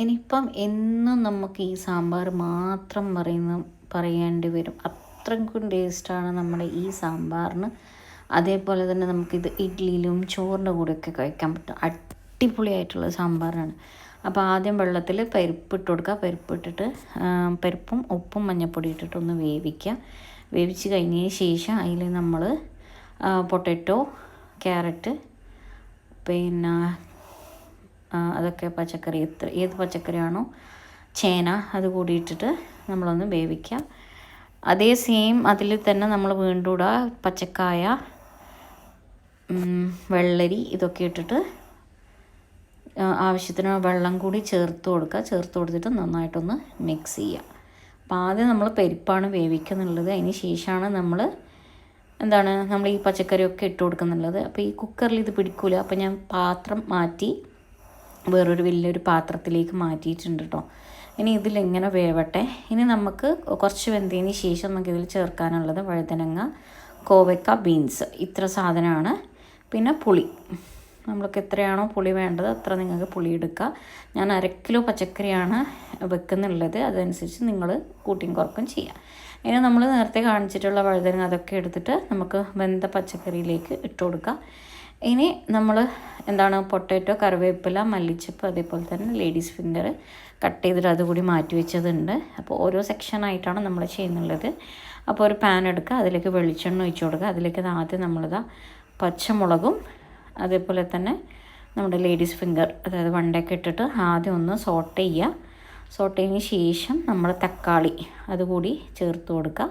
ഇനിയിപ്പം എന്നും നമുക്ക് ഈ സാമ്പാർ മാത്രം പറയുന്ന പറയേണ്ടി വരും. അത്രയ്ക്കും ടേസ്റ്റാണ് നമ്മുടെ ഈ സാമ്പാറിന്. അതേപോലെ തന്നെ നമുക്കിത് ഇഡ്ഡലിയിലും ചോറിന്റെ കൂടെയൊക്കെ കഴിക്കാൻ പറ്റും. അടിപൊളിയായിട്ടുള്ള സാമ്പാറാണ്. അപ്പോൾ ആദ്യം വെള്ളത്തിൽ പരിപ്പ് ഇട്ട് കൊടുക്കുക. പരിപ്പ് ഇട്ടിട്ട് പരിപ്പും ഉപ്പും മഞ്ഞൾപ്പൊടി ഇട്ടിട്ട് ഒന്ന് വേവിക്കുക. വേവിച്ച് കഴിഞ്ഞതിന് ശേഷം അതിൽ നമ്മൾ പൊട്ടറ്റോ ക്യാരറ്റ് പിന്നെ അതൊക്കെ പച്ചക്കറി എത്ര ഏത് പച്ചക്കറിയാണോ ചേന അത് കൂടിയിട്ടിട്ട് നമ്മളൊന്ന് വേവിക്കാം. അതേ സെയിം അതിൽ തന്നെ നമ്മൾ വീണ്ടും ഇടുക പച്ചക്കായ വെള്ളരി ഇതൊക്കെ ഇട്ടിട്ട് ആവശ്യത്തിന് വെള്ളം കൂടി ചേർത്ത് കൊടുക്കുക. ചേർത്ത് കൊടുത്തിട്ട് നന്നായിട്ടൊന്ന് മിക്സ് ചെയ്യുക. അപ്പോൾ ആദ്യം നമ്മൾ പരിപ്പാണ് വേവിക്കുന്നുള്ളത്. അതിന് ശേഷമാണ് നമ്മൾ എന്താണ് നമ്മൾ ഈ പച്ചക്കറിയൊക്കെ ഇട്ട് കൊടുക്കുന്നുള്ളത്. അപ്പോൾ ഈ കുക്കറിൽ ഇത് പിടിക്കില്ല അപ്പോൾ ഞാൻ പാത്രം മാറ്റി വേറൊരു വലിയൊരു പാത്രത്തിലേക്ക് മാറ്റിയിട്ടുണ്ട് കേട്ടോ ഇനി ഇതിലിങ്ങനെ വേവട്ടെ? ഇനി നമുക്ക് കുറച്ച് വെന്തതിന് ശേഷം നമുക്ക് ഇതിൽ ചേർക്കാനുള്ളത് വഴുതനങ്ങ കോവയ്ക്ക ബീൻസ്. ഇത്ര സാധനമാണ്. പിന്നെ പുളി. നമ്മൾക്ക് എത്രയാണോ പുളി വേണ്ടത് അത്ര നിങ്ങൾക്ക് പുളി എടുക്കുക ഞാൻ അര കിലോ പച്ചക്കറിയാണ് വെക്കുന്നുള്ളത്. അതനുസരിച്ച് നിങ്ങൾ കൂട്ടിയും കുറക്കും ചെയ്യുക ഇനി നമ്മൾ നേരത്തെ കാണിച്ചിട്ടുള്ള വഴുതനങ്ങ അതൊക്കെ എടുത്തിട്ട് നമുക്ക് വെന്ത പച്ചക്കറിയിലേക്ക് ഇട്ട് കൊടുക്കുക ഇനി നമ്മൾ എന്താണ് പൊട്ടാറ്റോ കറിവേപ്പില മല്ലിച്ചപ്പ് അതേപോലെ തന്നെ ലേഡീസ് ഫിംഗർ കട്ട് ചെയ്തിട്ട് അതുകൂടി മാറ്റി വെച്ചതുണ്ട്. അപ്പോൾ ഓരോ സെക്ഷനായിട്ടാണ് നമ്മൾ ചെയ്യുന്നുള്ളത്. അപ്പോൾ ഒരു പാൻ എടുക്കുക അതിലേക്ക് വെളിച്ചെണ്ണ ഒഴിച്ചു കൊടുക്കുക. അതിലേക്ക് ആദ്യം നമ്മളിതാ പച്ചമുളകും അതേപോലെ തന്നെ നമ്മുടെ ലേഡീസ് ഫിംഗർ അതായത് വണ്ടയൊക്കെ ഇട്ടിട്ട് ആദ്യം ഒന്ന് സോട്ട് ചെയ്യുക. സോട്ട് ചെയ്തതിന് ശേഷം നമ്മൾ തക്കാളി അതുകൂടി ചേർത്ത് കൊടുക്കുക.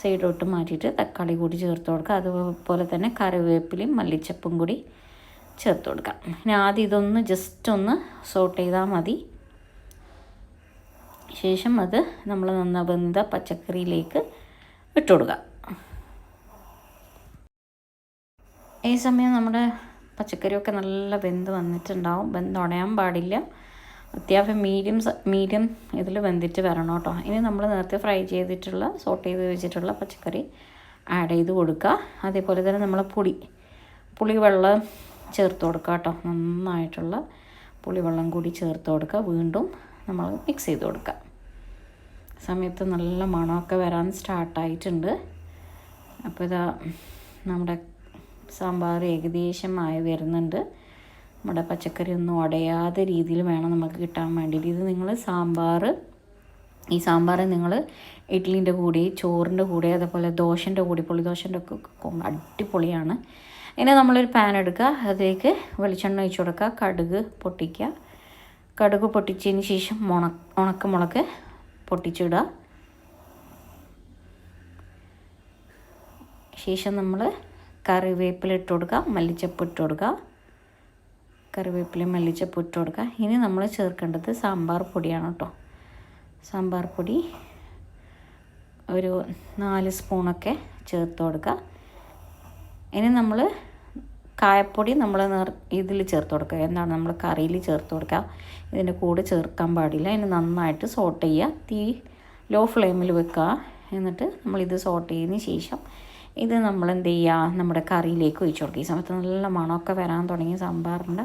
സൈഡോട്ട് മാറ്റിയിട്ട് തക്കാളി കൂടി ചേർത്ത് കൊടുക്കുക. അതുപോലെ തന്നെ കറിവേപ്പിലയും മല്ലിച്ചപ്പും കൂടി ചേർത്ത് കൊടുക്കാം ഇനി ആദ്യം ഇതൊന്ന് ജസ്റ്റ് ഒന്ന് സോട്ട് ചെയ്താൽ മതി. ശേഷം അത് നമ്മൾ നന്ന വെന്ത പച്ചക്കറിയിലേക്ക് ഇട്ട് കൊടുക്കുക. ഈ സമയം നമ്മുടെ പച്ചക്കറിയൊക്കെ നല്ല വെന്ത് വന്നിട്ടുണ്ടാവും. വെന്ത് ഉടയാൻ പാടില്ല. അത്യാവശ്യം മീഡിയം മീഡിയം ഇതിൽ വെന്തിട്ട് വരണം കേട്ടോ. ഇനി നമ്മൾ നേരത്തെ ഫ്രൈ ചെയ്തിട്ടുള്ള സോട്ട് ചെയ്ത് വെച്ചിട്ടുള്ള പച്ചക്കറി ആഡ് ചെയ്ത് കൊടുക്കുക. അതേപോലെ തന്നെ നമ്മൾ പുളി പുളി വെള്ളം ചേർത്ത് കൊടുക്കുക കേട്ടോ. നന്നായിട്ടുള്ള പുളിവെള്ളം കൂടി ചേർത്ത് കൊടുക്കുക. വീണ്ടും നമ്മൾ മിക്സ് ചെയ്ത് കൊടുക്കുക. സമയത്ത് നല്ല മണമൊക്കെ വരാൻ സ്റ്റാർട്ടായിട്ടുണ്ട് അപ്പോൾ ഇതാ നമ്മുടെ സാമ്പാർ ഏകദേശമായി വരുന്നുണ്ട്. നമ്മുടെ പച്ചക്കറി ഒന്നും ഉടയാതെ രീതിയിൽ വേണം നമുക്ക് കിട്ടാൻ വേണ്ടിയിട്ട്. ഇത് നിങ്ങൾ സാമ്പാർ ഈ സാമ്പാർ നിങ്ങൾ ഇഡ്ഡലിന്റെ കൂടെ ചോറിന്റെ കൂടെ അതേപോലെ ദോശന്റെ കൂടെ പുളിദോശന്റെ ഒക്കെ അടിപൊളിയാണ്. ഇനി നമ്മളൊരു പാൻ എടുക്കുക. അതിലേക്ക് വെളിച്ചെണ്ണ ഒഴിച്ച് കൊടുക്കുക. കടുക് പൊട്ടിക്കുക. കടുക് പൊട്ടിച്ചതിന് ശേഷം മുണ ഉണക്കമുളക് പൊട്ടിച്ചിടുക. ശേഷം നമ്മൾ കറിവേപ്പില ഇട്ട് കൊടുക്കുക. മല്ലിച്ചപ്പ് ഇട്ട് കൊടുക്കുക. കറിവേപ്പിലയും മല്ലിച്ചപ്പ് ഇട്ട് കൊടുക്കുക. ഇനി നമ്മൾ ചേർക്കേണ്ടത് സാമ്പാർ പൊടിയാണ് കേട്ടോ. സാമ്പാർ പൊടി ഒരു നാല് സ്പൂണൊക്കെ ചേർത്ത് കൊടുക്കുക. ഇനി നമ്മൾ കായപ്പൊടി നമ്മൾ ഇതിൽ ചേർത്ത് കൊടുക്കുക. എന്താണ് നമ്മൾ കറിയിൽ ചേർത്ത് കൊടുക്കുക? ഇതിന്റെ കൂടെ ചേർക്കാൻ പാടില്ല. ഇനി നന്നായിട്ട് സോട്ട് ചെയ്യുക. തീ ലോ ഫ്ലെയിമിൽ വെക്കുക. എന്നിട്ട് നമ്മളിത് സോട്ട് ചെയ്തതിന് ശേഷം ഇത് നമ്മൾ എന്ത് ചെയ്യുക നമ്മുടെ കറിയിലേക്ക് ഒഴിച്ചു കൊടുക്കുക ഈ സമയത്ത് നല്ല മണമൊക്കെ വരാൻ തുടങ്ങി സാമ്പാറിന്റെ.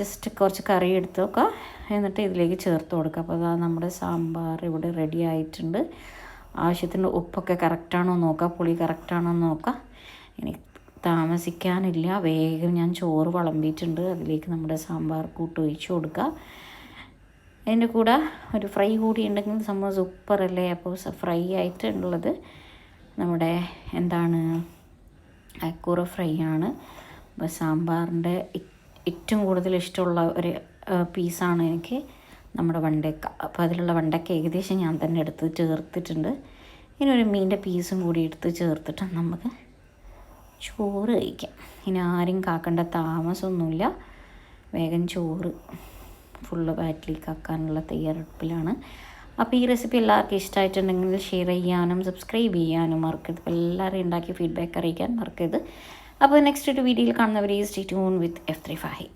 ജസ്റ്റ് കുറച്ച് കറി എടുത്ത് നോക്കുക എന്നിട്ട് ഇതിലേക്ക് ചേർത്ത് കൊടുക്കുക അപ്പോൾ അതാ നമ്മുടെ സാമ്പാർ ഇവിടെ റെഡി ആയിട്ടുണ്ട്. ആവശ്യത്തിന് ഉപ്പൊക്കെ കറക്റ്റാണോ നോക്കുക പുളി കറക്റ്റാണോ നോക്കുക ഇനി താമസിക്കാനില്ല. വേഗം ഞാൻ ചോറ് വിളമ്പിയിട്ടുണ്ട്. അതിലേക്ക് നമ്മുടെ സാമ്പാർ കൂട്ട് ഒഴിച്ചു കൊടുക്കുക അതിന്റെ കൂടെ ഒരു ഫ്രൈ കൂടി ഉണ്ടെങ്കിൽ സംഭവം സൂപ്പറല്ലേ? അപ്പോൾ ഫ്രൈ ആയിട്ടുള്ളത് നമ്മുടെ എന്താണ് അക്കൂറ ഫ്രൈ ആണ്. അപ്പോൾ സാമ്പാറിന്റെ ഏറ്റവും കൂടുതൽ ഇഷ്ടമുള്ള ഒരു പീസാണ് എനിക്ക് നമ്മുടെ വണ്ടക്ക. അപ്പോൾ അതിലുള്ള വണ്ടക്ക ഏകദേശം ഞാൻ തന്നെ എടുത്ത് ചേർത്തിട്ടുണ്ട്. ഇനി ഒരു മീനിന്റെ പീസും കൂടി എടുത്ത് ചേർത്തിട്ട് നമുക്ക് ചോറ് കഴിക്കാം. ഇനി ആരും കാക്കേണ്ട താമസമൊന്നുമില്ല. വേഗം ചോറ് ഫുള്ള് ബാറ്റിൽ കാക്കാനുള്ള തയ്യാറെടുപ്പിലാണ്. അപ്പോൾ ഈ റെസിപ്പി എല്ലാവർക്കും ഇഷ്ടമായിട്ടുണ്ടെങ്കിൽ ഷെയർ ചെയ്യാനും സബ്സ്ക്രൈബ് ചെയ്യാനും മറക്കരുത്. എല്ലാവരും ഉണ്ടാക്കി ഫീഡ്ബാക്ക് അറിയിക്കാൻ മറക്കരുത്. അപ്പോൾ നെക്സ്റ്റ് ഒരു വീഡിയോയിൽ കാണുന്നവരെ stay tune with F three five